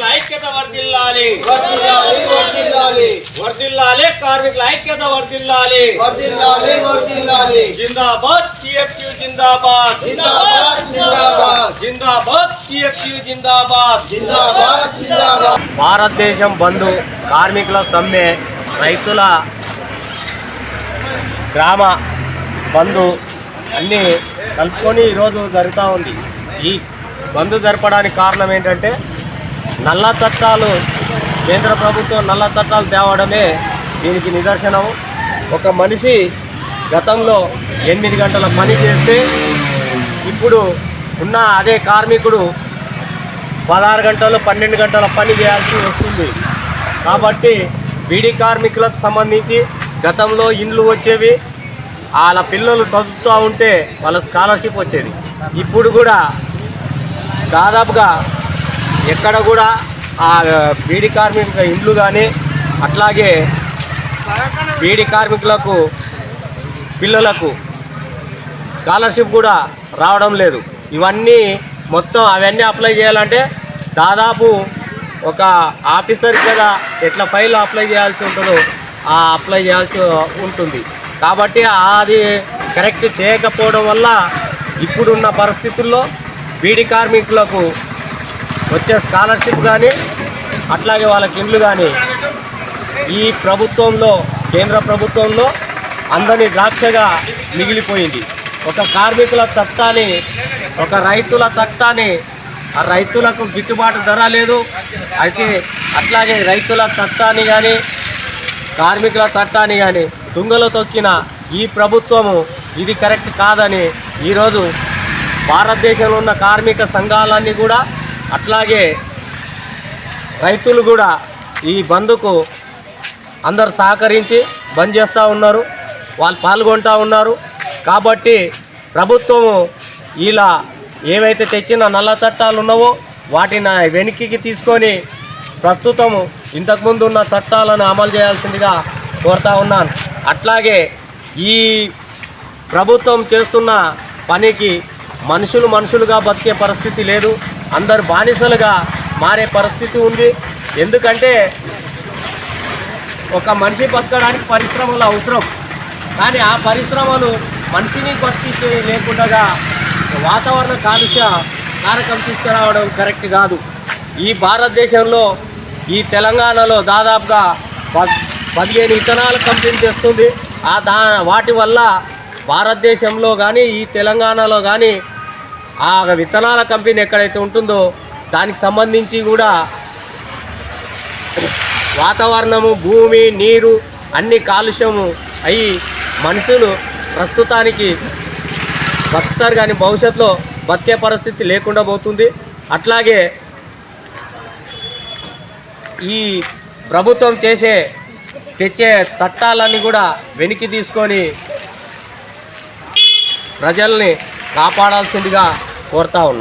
వర్దిల్లాలి వర్ధిల్లాలి. వర్ధిల్లాలి వర్దిల్లాలి కార్మికుల ఐక్యత వర్దిల్లాలి వర్ధిల్లాలి వర్ధిల్లాలి. జిందాబాద్ టిఎఫ్యు జిందాబాద్. జిందాబాద్ జిందాబాద్. జిందాబాద్ టిఎఫ్యు జిందాబాద్. జిందాబాద్ జిందాబాద్. భారతదేశం బంధు కార్మికుల సమ్మె రైతుల గ్రామ బంధు అన్నీ కలుపుకొని ఈరోజు జరుగుతూ ఉంది. ఈ బంధు జరపడానికి కారణం ఏంటంటే నల్ల చట్టాలు కేంద్ర ప్రభుత్వం నల్ల చట్టాలు తేవడమే దీనికి నిదర్శనం. ఒక మనిషి గతంలో ఎనిమిది గంటల పని చేస్తే ఇప్పుడు ఉన్న అదే కార్మికుడు పదహారు గంటలు పన్నెండు గంటల పని చేయాల్సి వస్తుంది. కాబట్టి బీడీ కార్మికులకు సంబంధించి గతంలో ఇండ్లు వచ్చేవి వాళ్ళ పిల్లలు చదువుతూ ఉంటే వాళ్ళ స్కాలర్షిప్ వచ్చేది. ఇప్పుడు కూడా దాదాపుగా ఎక్కడ కూడా ఆ బీడీ కార్మికుల ఇండ్లు కానీ అట్లాగే బీడీ కార్మికులకు పిల్లలకు స్కాలర్షిప్ కూడా రావడం లేదు. ఇవన్నీ మొత్తం అవన్నీ అప్లై చేయాలంటే దాదాపు ఒక ఆఫీసర్ కదా ఎట్లా ఫైల్ అప్లై చేయాల్సి ఉంటుందో ఆ అప్లై చేయాల్సి ఉంటుంది. కాబట్టి అది కరెక్ట్ చేయకపోవడం వల్ల ఇప్పుడున్న పరిస్థితుల్లో బీడీ కార్మికులకు వచ్చే స్కాలర్షిప్ కానీ అట్లాగే వాళ్ళకి ఇండ్లు కానీ ఈ ప్రభుత్వంలో కేంద్ర ప్రభుత్వంలో అందరి ద్రాక్షగా మిగిలిపోయింది. ఒక కార్మికుల చట్టాన్ని ఒక రైతుల చట్టాన్ని ఆ రైతులకు గిట్టుబాటు ధర లేదు. అయితే అట్లాగే రైతుల చట్టాన్ని కానీ కార్మికుల చట్టాన్ని కానీ తుంగలో తొక్కిన ఈ ప్రభుత్వము ఇది కరెక్ట్ కాదని ఈరోజు భారతదేశంలో ఉన్న కార్మిక సంఘాలన్నీ కూడా అట్లాగే రైతులు కూడా ఈ బంద్కు అందరు సహకరించి బంద్ చేస్తూ ఉన్నారు. వాళ్ళు పాల్గొంటూ ఉన్నారు. కాబట్టి ప్రభుత్వము ఇలా ఏవైతే తెచ్చిన నల్ల చట్టాలు ఉన్నావో వాటిని వెనక్కి తీసుకొని ప్రస్తుతము ఇంతకుముందు ఉన్న చట్టాలను అమలు చేయాల్సిందిగా కోరుతా ఉన్నాను. అట్లాగే ఈ ప్రభుత్వం చేస్తున్న పనికి మనుషులు మనుషులుగా బతికే పరిస్థితి లేదు. అందరు బానిసలుగా మారే పరిస్థితి ఉంది. ఎందుకంటే ఒక మనిషి బతకడానికి పరిశ్రమలు అవసరం. కానీ ఆ పరిశ్రమలు మనిషిని బతికించే లేకుండా వాతావరణ కాలుష్య కారకం తీసుకురావడం కరెక్ట్ కాదు. ఈ భారతదేశంలో ఈ తెలంగాణలో దాదాపుగా పదిహేను ఇథనాల కంపెనీ చేస్తుంది. ఆ దా వాటి వల్ల భారతదేశంలో కానీ ఈ తెలంగాణలో కానీ ఆ విత్తనాల కంపెనీ ఎక్కడైతే ఉంటుందో దానికి సంబంధించి కూడా వాతావరణము భూమి నీరు అన్ని కాలుష్యము అయి మనుషులు ప్రస్తుతానికి బతుకుతారు కానీ భవిష్యత్తులో బతికే పరిస్థితి లేకుండా పోతుంది. అట్లాగే ఈ ప్రభుత్వం చేసే తెచ్చే చట్టాలన్నీ కూడా వెనక్కి తీసుకొని ప్రజల్ని కాపాడాల్సిందిగా కోరుతా ఉన్నాం.